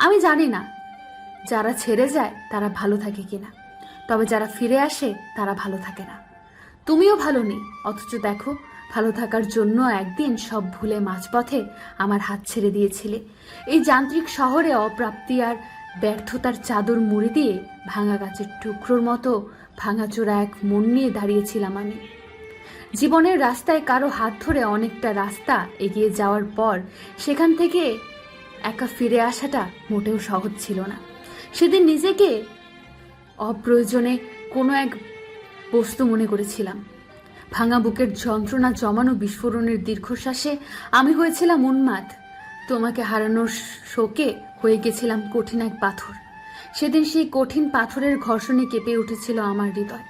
আমি জানি না। যারা ছেড়ে যায়, তারা ভালো থাকে কিনা। তবে যারা ফিরে আসে, তারা ভালো থাকে না। তুমিও ভালো নেই, অথচ দেখো, ভালো থাকার জন্য একদিন সব ভুলে মাঝপথে আমার হাত ছেড়ে দিয়েছিলে। এই যান্ত্রিক শহরে অপ্রাপ্তি আর ব্যর্থতার চাদর মুড়ি দিয়ে ভাঙা গাছের টুকরোর মতো ভাঙাচোরা এক মন নিয়ে দাঁড়িয়েছিলাম আমি। জীবনের রাস্তায় কারও হাত ধরে অনেকটা রাস্তা এগিয়ে যাওয়ার পর সেখান থেকে একা ফিরে আসাটা মোটেও সহজ ছিল না। সেদিন নিজেকে অপ্রয়োজনে কোনো এক বস্তু মনে করেছিলাম। ভাঙা বুকের যন্ত্রণা জমানো বিস্ফোরণের দীর্ঘশ্বাসে আমি হয়েছিলাম উন্মাদ। তোমাকে হারানোর শোকে হয়ে গেছিলাম কঠিন এক পাথর। সেদিন সেই কঠিন পাথরের ঘর্ষণে কেঁপে উঠেছিল আমার হৃদয়।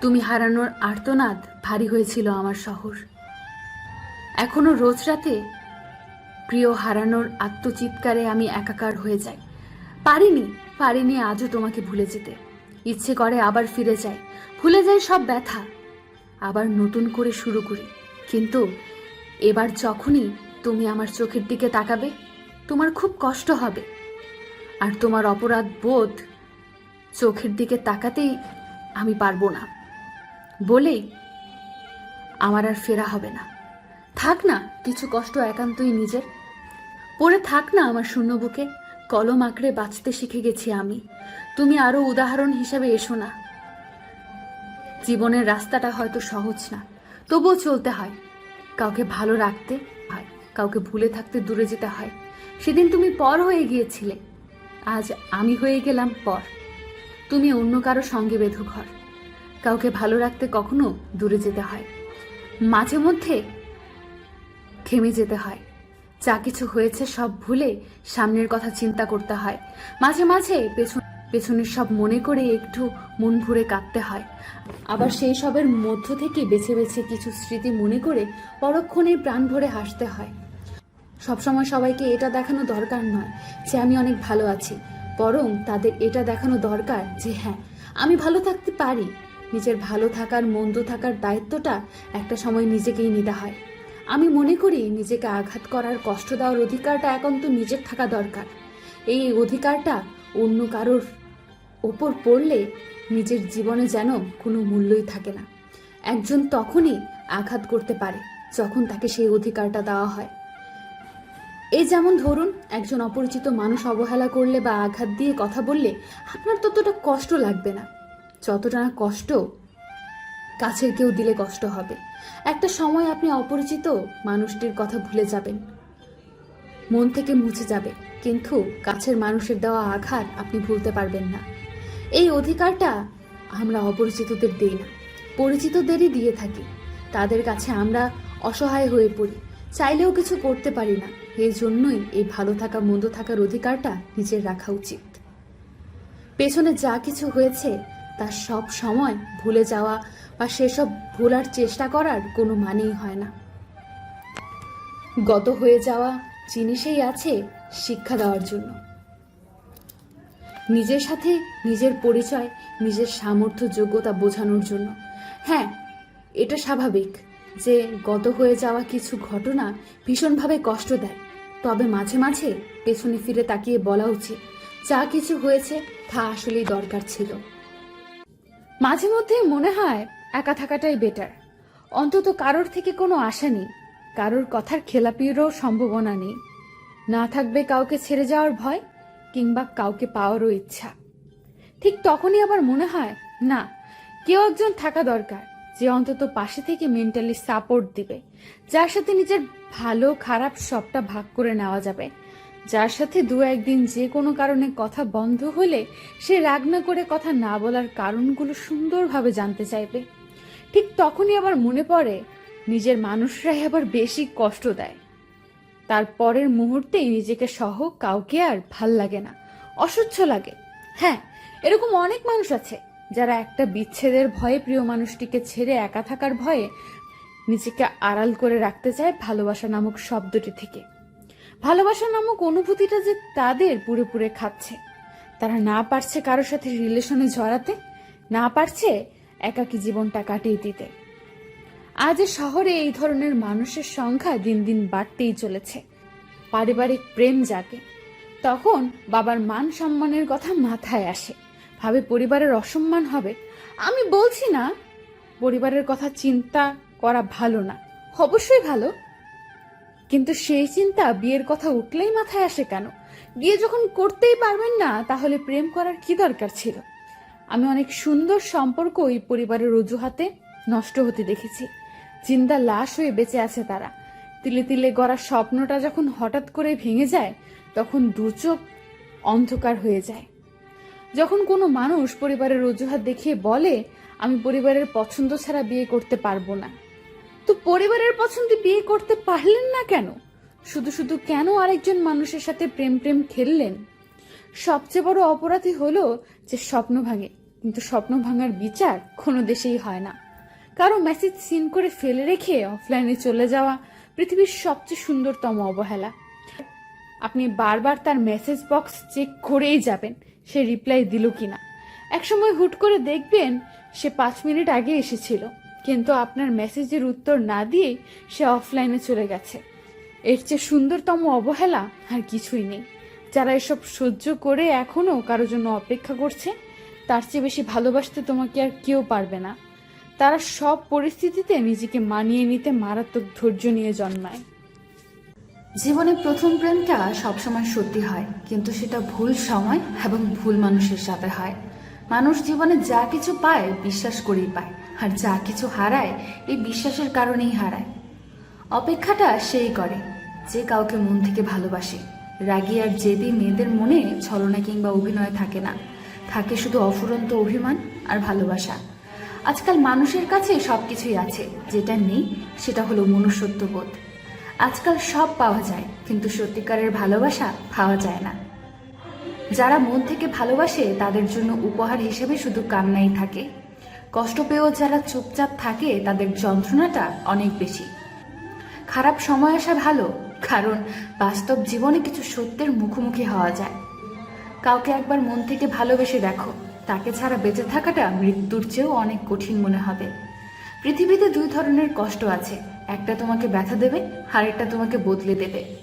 তুমি হারানোর আর্তনাদ ভারী হয়েছিল আমার শহর। এখনও রোজ রাতে প্রিয় হারানোর আত্মচিৎকারে আমি একাকার হয়ে যাই। পারিনি পারিনি আজও তোমাকে ভুলে যেতে। ইচ্ছে করে আবার ফিরে যাই। ভুলে যাই সব ব্যথা। আবার নতুন করে শুরু করি। কিন্তু এবার যখনই তুমি আমার চোখের দিকে তাকাবে, তোমার খুব কষ্ট হবে। আর তোমার অপরাধ বোধ চোখের দিকে তাকাতেই আমি পারব না। বলেই আমার আর ফেরা হবে না। থাক না, কিছু কষ্ট একান্তই নিজের। পড়ে থাক না আমার শূন্য বুকে। কলম আঁকড়ে বাঁচতে শিখে গেছি আমি। তুমি আরও উদাহরণ হিসাবে এসো না। জীবনের রাস্তাটা হয়তো সহজ না, তবুও চলতে হয়। কাউকে ভালো রাখতে হয়, কাউকে ভুলে থাকতে দূরে যেতে হয়। সেদিন তুমি পর হয়ে গিয়েছিলে, আজ আমি হয়ে গেলাম পর। তুমি অন্য কারও সঙ্গে বেঁধো ঘর, কাউকে ভালো রাখতে কখনো দূরে যেতে হয়। মাঝে মধ্যে থেমে যেতে হয়। যা কিছু হয়েছে সব ভুলে সামনের কথা চিন্তা করতে হয়। মাঝে মাঝে পেছন পেছনের সব মনে করে একটু মন ভরে কাঁদতে হয়। আবার সেই সবের মধ্য থেকে বেছে বেছে কিছু স্মৃতি মনে করে পরক্ষণে প্রাণ ভরে হাসতে হয়। সবসময় সবাইকে এটা দেখানো দরকার নয় যে আমি অনেক ভালো আছি, বরং তাদের এটা দেখানো দরকার যে হ্যাঁ আমি ভালো থাকতে পারি। নিজের ভালো থাকার, মন্দ থাকার দায়িত্বটা একটা সময় নিজেকেই নিতে হয়। আমি মনে করি নিজেকে আঘাত করার কষ্ট দেওয়ার অধিকারটা একান্ত নিজের থাকা দরকার। এই অধিকারটা অন্য কারোর ওপর পড়লে নিজের জীবনে যেন কোনো মূল্যই থাকে না। একজন তখনই আঘাত করতে পারে যখন তাকে সেই অধিকারটা দেওয়া হয়। এই যেমন ধরুন, একজন অপরিচিত মানুষ অবহেলা করলে বা আঘাত দিয়ে কথা বললে আপনার ততটা কষ্ট লাগবে না। যতটা না কষ্ট কাছের কেউ দিলে কষ্ট হবে। একটা সময় আপনি অপরিচিত মানুষটির কথা ভুলে যাবেন। মন থেকে মুছে যাবে, কিন্তু কাছের মানুষের দেওয়া আঘাত আপনি ভুলতে পারবেন না। এই অধিকারটা আমরা অপরিচিতদের দিই না। পরিচিতদেরই দিয়ে থাকি। তাদের কাছে আমরা অসহায় হয়ে পড়ি। চাইলেও কিছু করতে পারি না। এই জন্যই এই ভালো থাকা, মন্দ থাকার অধিকারটা নিজের রাখা উচিত। পেছনে যা কিছু হয়েছে, তা সব সময় ভুলে যাওয়া বা সেসব ভোলার চেষ্টা করার কোনো মানেই হয় না। গত হয়ে যাওয়া জিনিসেই আছে শিক্ষা দেওয়ার জন্য। নিজের সাথে নিজের পরিচয়, নিজের সামর্থ্য, যোগ্যতা বোঝানোর জন্য। হ্যাঁ এটা স্বাভাবিক যে গত হয়ে যাওয়া কিছু ঘটনা ভীষণভাবে কষ্ট দেয়। তবে মাঝে মাঝে পেছনে ফিরে তাকিয়ে বলা উচিত, যা কিছু হয়েছে তা আসলেই দরকার ছিল। মাঝে মধ্যে মনে হয় একা থাকাটাই বেটার অন্তত কারোর থেকে কোনো আশা নেই। কারোর কথার খেলাপিরও সম্ভাবনা নেই। না থাকবে কাউকে ছেড়ে যাওয়ার ভয়, কিংবা কাউকে পাওয়ারও ইচ্ছা। ঠিক তখনই আবার মনে হয়, না, কেউ একজন থাকা দরকার, যে অন্তত পাশে থেকে মেন্টালি সাপোর্ট দিবে। যার সাথে নিজের ভালো, খারাপ সবটা ভাগ করে নেওয়া যাবে। যার সাথে দু একদিন যে কোনো কারণে কথা বন্ধ হলে সে রাগ না করে কথা না বলার কারণগুলো সুন্দরভাবে জানতে চাইবে। ঠিক তখনই আবার মনে পড়ে, নিজের মানুষরাই আবার বেশি কষ্ট দেয়। তার পরের মুহূর্তেই নিজেকে সহ কাউকে আর ভালো লাগে না অসহ্য লাগে। হ্যাঁ এরকম অনেক মানুষ আছে, যারা একটা বিচ্ছেদের ভয়ে প্রিয় মানুষটিকে ছেড়ে একা থাকার ভয়ে নিজেকে আড়াল করে রাখতে চায় ভালোবাসা নামক শব্দটি থেকে। ভালোবাসা নামক অনুভূতিটা যে তাদের পুরে পুরে খাচ্ছে। তারা না পারছে কারোর সাথে রিলেশনে জড়াতে, না পারছে একাকী জীবনটা কাটিয়ে দিতে। আজ শহরে এই ধরনের মানুষের সংখ্যা দিন দিন বাড়তেই চলেছে। পারিবারিক প্রেম জাগে। তখন বাবার মান সম্মানের কথা মাথায় আসে। ভাবে পরিবারের অসম্মান হবে। আমি বলছি না, পরিবারের কথা চিন্তা করা ভালো না। অবশ্যই ভালো। কিন্তু সেই চিন্তা বিয়ের কথা উঠলেই মাথায় আসে কেন? বিয়ে যখন করতেই পারবেন না, তাহলে প্রেম করার কি দরকার ছিল? আমি অনেক সুন্দর সম্পর্ক ওই পরিবারের অজুহাতে নষ্ট হতে দেখেছি। জিন্দা লাশ হয়ে বেঁচে আছে তারা। তিলে তিলে গড়া স্বপ্নটা যখন হঠাৎ করে ভেঙে যায়, তখন দুচোখ অন্ধকার হয়ে যায়। যখন কোনো মানুষ পরিবারের অজুহাত দেখিয়ে বলে, আমি পরিবারের পছন্দ ছাড়া বিয়ে করতে পারব না। তো পরিবারের পছন্দে বিয়ে করতে পারলেন না কেন? শুধু শুধু কেন আরেকজন মানুষের সাথে প্রেম প্রেম খেললেন? সবচেয়ে বড় অপরাধী হলো যে স্বপ্ন ভাঙে। কিন্তু স্বপ্ন ভাঙার বিচার কোনো দেশেই হয় না। কারও মেসেজ সিন করে ফেলে রেখে অফলাইনে চলে যাওয়া পৃথিবীর সবচেয়ে সুন্দরতম অবহেলা। আপনি বারবার তার মেসেজ বক্স চেক করেই যাবেন, সে রিপ্লাই দিল কিনা। একসময় হুট করে দেখবেন সে পাঁচ মিনিট আগে এসেছিল, কিন্তু আপনার মেসেজের উত্তর না দিয়ে সে অফলাইনে চলে গেছে। এর চেয়ে সুন্দরতম অবহেলা আর কিছুই নেই। যারা এসব সহ্য করে এখনও কারোর জন্য অপেক্ষা করছে তার চেয়ে বেশি ভালোবাসতে তোমাকে আর কেউ পারবে না। তারা সব পরিস্থিতিতে নিজেকে মানিয়ে নিতে মারাত্মক ধৈর্য নিয়ে জন্মায়। জীবনে প্রথম প্রেমটা সবসময় সত্যি হয়, কিন্তু সেটা ভুল সময় এবং ভুল মানুষের সাথে হয়। মানুষ জীবনে যা কিছু পায় বিশ্বাস করেই পায়, আর যা কিছু হারায় এই বিশ্বাসের কারণেই হারায়। অপেক্ষাটা সেই করে, যে কাউকে মন থেকে ভালোবাসে। রাগী আর জেদি মেয়েদের মনে ছলনা কিংবা অভিনয় থাকে না। থাকে শুধু অফুরন্ত অভিমান আর ভালোবাসা। আজকাল মানুষের কাছে সব কিছুই আছে, যেটা নেই সেটা হলো মনুষ্যত্ববোধ আজকাল সব পাওয়া যায়, কিন্তু সত্যিকারের ভালোবাসা পাওয়া যায় না। যারা মন থেকে ভালোবাসে, তাদের জন্য উপহার হিসেবে শুধু কান্নাই থাকে। কষ্ট পেয়েও যারা চুপচাপ থাকে, তাদের যন্ত্রণাটা অনেক বেশি। খারাপ সময় আসা ভালো, কারণ বাস্তব জীবনে কিছু সত্যের মুখোমুখি হওয়া যায়। কাউকে একবার মন থেকে ভালোবেসে দেখো। তাকে ছাড়া বেঁচে থাকাটা মৃত্যুর চেয়েও অনেক কঠিন মনে হবে। পৃথিবীতে দুই ধরনের কষ্ট আছে। একটা তোমাকে ব্যথা দেবে আর একটা তোমাকে বদলে দেবে।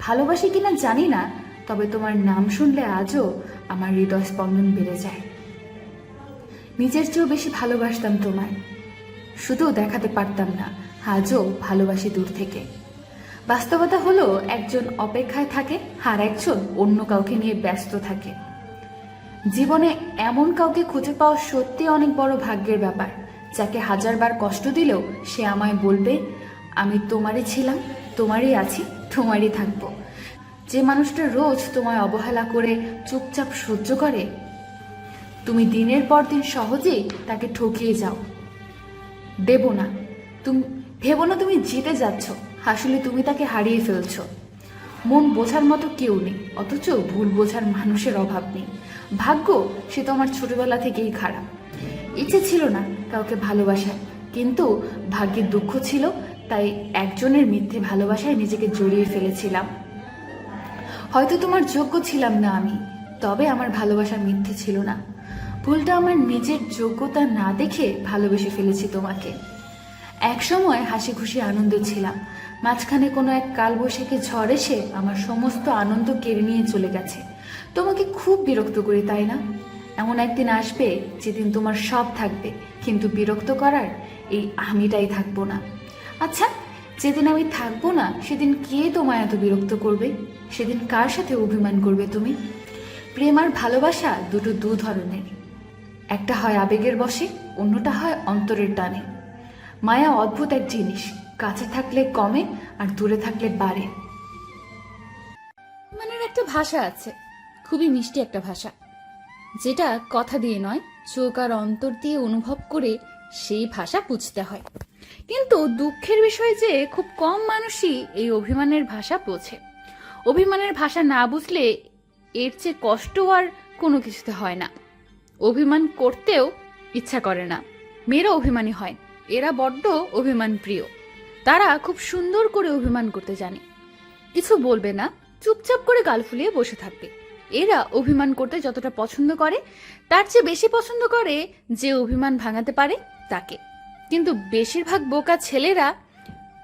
ভালোবাসি কিনা জানি না, তবে তোমার নাম শুনলে আজও আমার হৃদয় স্পন্দন বেড়ে যায়। নিজের চেয়েও বেশি ভালোবাসতাম তোমায়। শুধু দেখাতে পারতাম না, আজও ভালোবাসি দূর থেকে। বাস্তবতা হলো, একজন অপেক্ষায় থাকে আর একজন অন্য কাউকে নিয়ে ব্যস্ত থাকে। জীবনে এমন কাউকে খুঁজে পাওয়া সত্যি অনেক বড় ভাগ্যের ব্যাপার, যাকে হাজারবার কষ্ট দিলেও সে আমায় বলবে, আমি তোমারই ছিলাম, তোমারই আছি, তোমারই থাকব। যে মানুষটা রোজ তোমায় অবহেলা করে, চুপচাপ সহ্য করে, তুমি দিনের পর দিন সহজেই তাকে ঠকিয়ে যাও। দেব না, তুমি, ভেবো না তুমি জিতে যাচ্ছ। আসলে তুমি তাকে হারিয়ে ফেলছো। মন বোঝার মতো কেউ নেই, অথচ ভুল বোঝার মানুষের অভাব নেই। ভাগ্য, সে তো আমার ছোটবেলা থেকেই খারাপ। ইচ্ছে ছিল না কাউকে ভালোবাসার, কিন্তু ভাগ্যের দুঃখ ছিল, তাই একজনের মিথ্যে ভালোবাসায় নিজেকে জড়িয়ে ফেলেছিলাম। হয়তো তোমার যোগ্য ছিলাম না আমি, তবে আমার ভালোবাসা মিথ্যে ছিল না। ভুলটা আমার নিজের যোগ্যতা না দেখে ভালোবেসে ফেলেছি তোমাকে। এক সময় হাসি খুশি আনন্দে ছিলাম মাঝখানে কোনো এক কালবৈশাখী ঝড় এসে আমার সমস্ত আনন্দ কেড়ে নিয়ে চলে গেছে। তোমাকে খুব বিরক্ত করি, তাই না? এমন একদিন আসবে যেদিন তোমার সব থাকবে, কিন্তু বিরক্ত করার এই আমিটাই থাকব না। আচ্ছা যেদিন আমি থাকব না, সেদিন কে তোমায় এত বিরক্ত করবে? সেদিন কার সাথে অভিমান করবে তুমি? প্রেম আর ভালোবাসা দুটো দু ধরনের। একটা হয় আবেগের বসে অন্যটা হয় অন্তরের টানে। মায়া অদ্ভুত এক জিনিস। কাছে থাকলে কমে আর দূরে থাকলে বাড়ে। মানের একটা ভাষা আছে, খুবই মিষ্টি একটা ভাষা। যেটা কথা দিয়ে নয়, চোখ আর অন্তর দিয়ে অনুভব করে সেই ভাষা বুঝতে হয়। কিন্তু দুঃখের বিষয় যে, খুব কম মানুষই এই অভিমানের ভাষা বোঝে। অভিমানের ভাষা না বুঝলে এর চেয়ে কষ্ট আর কোনো কিছুতে হয় না। অভিমান করতেও ইচ্ছা করে না। মেয়েরা অভিমানী হয়, এরা বড্ড অভিমান প্রিয় তারা খুব সুন্দর করে অভিমান করতে জানে। কিছু বলবে না, চুপচাপ করে গাল ফুলিয়ে বসে থাকবে। এরা অভিমান করতে যতটা পছন্দ করে, তার চেয়ে বেশি পছন্দ করে যে অভিমান ভাঙাতে পারে তাকে। কিন্তু বেশিরভাগ বোকা ছেলেরা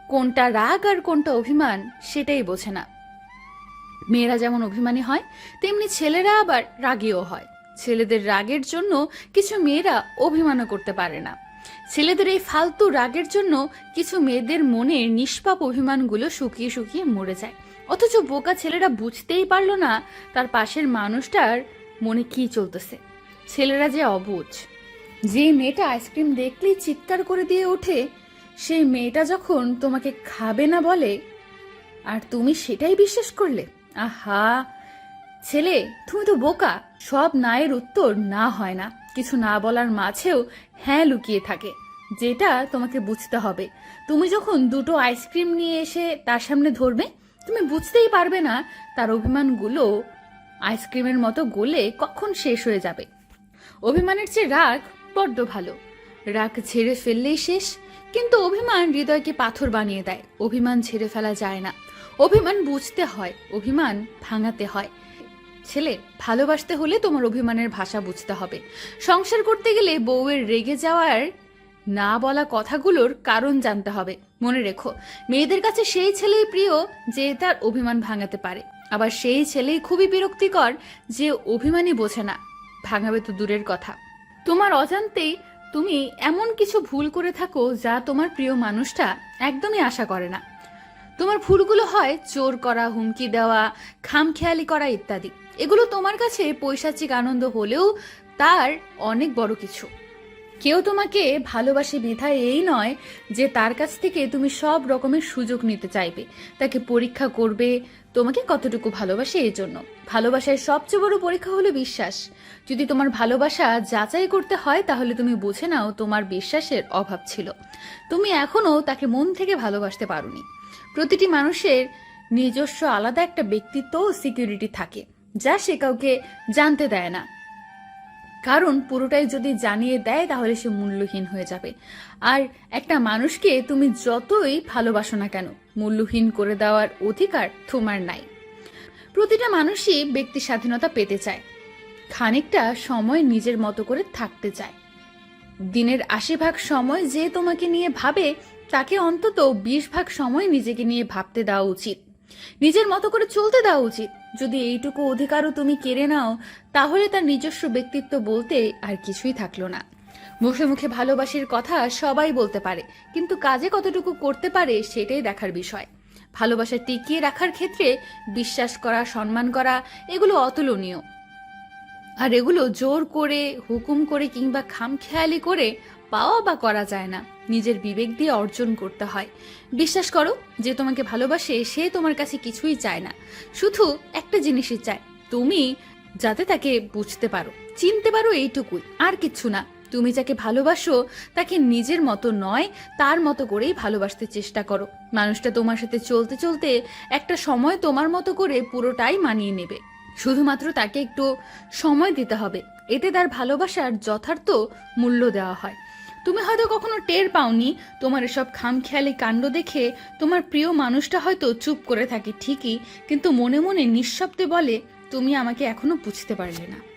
কোনটা রাগ আর কোনটা অভিমান সেটাই বোঝে না। মেয়েরা যেমন অভিমানী হয়, তেমনি ছেলেরা আবার রাগীও হয়। ছেলেদের রাগের জন্য কিছু মেয়েরা অভিমানও করতে পারে না। ছেলেদের এই ফালতু রাগের জন্য কিছু মেয়েদের মনের নিষ্পাপ অভিমানগুলো শুকিয়ে শুকিয়ে মরে যায়। অথচ বোকা ছেলেরা বুঝতেই পারল না তার পাশের মানুষটার মনে কি চলতেছে। ছেলেরা যে অবুঝ যে মেয়েটা আইসক্রিম দেখলেই চিৎকার করে দিয়ে ওঠে, সেই মেয়েটা যখন তোমাকে খাবে না বলে, আর তুমি সেটাই বিশ্বাস করলে? আহা! ছেলে, তুমি তো বোকা, সব নায়ের উত্তর না হয় না। কিছু না বলার মাঝেও হ্যাঁ লুকিয়ে থাকে, যেটা তোমাকে বুঝতে হবে। তুমি যখন দুটো আইসক্রিম নিয়ে এসে তার সামনে ধরবে, তুমি বুঝতেই পারবে না তার অভিমানগুলো আইসক্রিমের মতো গলে কখন শেষ হয়ে যাবে। অভিমানের চেয়ে রাগ বড্ড ভালো। রাগ ঝেড়ে ফেললেই শেষ, কিন্তু অভিমান হৃদয়কে পাথর বানিয়ে দেয়। অভিমান ঝেড়ে ফেলা যায় না। অভিমান বুঝতে হয়, অভিমান ভাঙাতে হয়। ছেলে, ভালোবাসতে হলে তোমার অভিমানের ভাষা বুঝতে হবে। সংসার করতে গেলে বউয়ের রেগে যাওয়ার না বলা কথাগুলোর কারণ জানতে হবে। মনে রেখো, মেয়েদের কাছে সেই ছেলেই প্রিয় যে তার অভিমান ভাঙাতে পারে। আবার সেই ছেলেই খুবই বিরক্তিকর যে অভিমানই বোঝে না। ভাঙাবে তো দূরের কথা। তোমার অজান্তেই তুমি এমন কিছু ভুল করে থাকো যা তোমার প্রিয় মানুষটা একদমই আশা করে না। তোমার ভুলগুলো হয়, চোর করা, হুমকি দেওয়া, খামখেয়ালি করা ইত্যাদি। এগুলো তোমার কাছে পৈশাচিক আনন্দ হলেও তার অনেক বড় কিছু। কেউ তোমাকে ভালোবাসে বিধায় এই নয় যে তার কাছ থেকে তুমি সব রকমের সুযোগ নিতে চাইবে। তাকে পরীক্ষা করবে, তোমাকে কতটুকু ভালোবাসে এই জন্য। ভালোবাসার সবচেয়ে বড় পরীক্ষা হলো বিশ্বাস। যদি তোমার ভালোবাসা যাচাই করতে হয়, তাহলে তুমি বুঝে নাও তোমার বিশ্বাসের অভাব ছিল। তুমি এখনও তাকে মন থেকে ভালোবাসতে পারোনি। প্রতিটি মানুষের নিজস্ব আলাদা একটা ব্যক্তিত্ব সিকিউরিটি থাকে, যা সে কাউকে জানতে দেয় না। কারণ পুরোটাই যদি জানিয়ে দেয়, তাহলে সে মূল্যহীন হয়ে যাবে। আর একটা মানুষকে তুমি যতই ভালোবাসো না কেন, মূল্যহীন করে দেওয়ার অধিকার তোমার নাই। প্রতিটা মানুষই ব্যক্তি স্বাধীনতা পেতে চায়। খানিকটা সময় নিজের মতো করে থাকতে চায়। দিনের আশি ভাগ সময় যে তোমাকে নিয়ে ভাবে, তাকে অন্তত বিশ ভাগ সময় নিজেকে নিয়ে ভাবতে দেওয়া উচিত। নিজের মতো করে চলতে দেওয়া উচিত। যদি এইটুকু অধিকারও তুমি কেড়ে নাও, তাহলে তার নিজস্ব ব্যক্তিত্ব বলতে আর কিছুই থাকল না। মুখে মুখে ভালোবাসির কথা সবাই বলতে পারে, কিন্তু কাজে কতটুকু করতে পারে সেটাই দেখার বিষয়। ভালোবাসা টিকিয়ে রাখার ক্ষেত্রে বিশ্বাস করা, সম্মান করা, এগুলো অতুলনীয়। আর এগুলো জোর করে, হুকুম করে কিংবা খামখেয়ালি করে পাওয়া বা করা যায় না। নিজের বিবেক দিয়ে অর্জন করতে হয়। বিশ্বাস করো যে তোমাকে ভালোবাসে সে তোমার কাছে কিছুই চায় না। শুধু একটা জিনিসই চায়, তুমি যাতে তাকে বুঝতে পারো। চিনতে পারো এইটুকুই, আর কিচ্ছু না। তুমি যাকে ভালোবাসো, তাকে নিজের মতো নয়, তার মতো করেই ভালোবাসতে চেষ্টা করো। মানুষটা তোমার সাথে চলতে চলতে একটা সময় তোমার মতো করে পুরোটাই মানিয়ে নেবে। শুধুমাত্র তাকে একটু সময় দিতে হবে। এতে তার ভালোবাসার যথার্থ মূল্য দেওয়া হয়। তুমি হয়তো কখনো টের পাওনি, তোমার এসব খামখেয়ালি কাণ্ড দেখে তোমার প্রিয় মানুষটা হয়তো চুপ করে থাকে ঠিকই, কিন্তু মনে মনে নিঃশব্দে বলে, তুমি আমাকে এখনও বুঝতে পারলে না।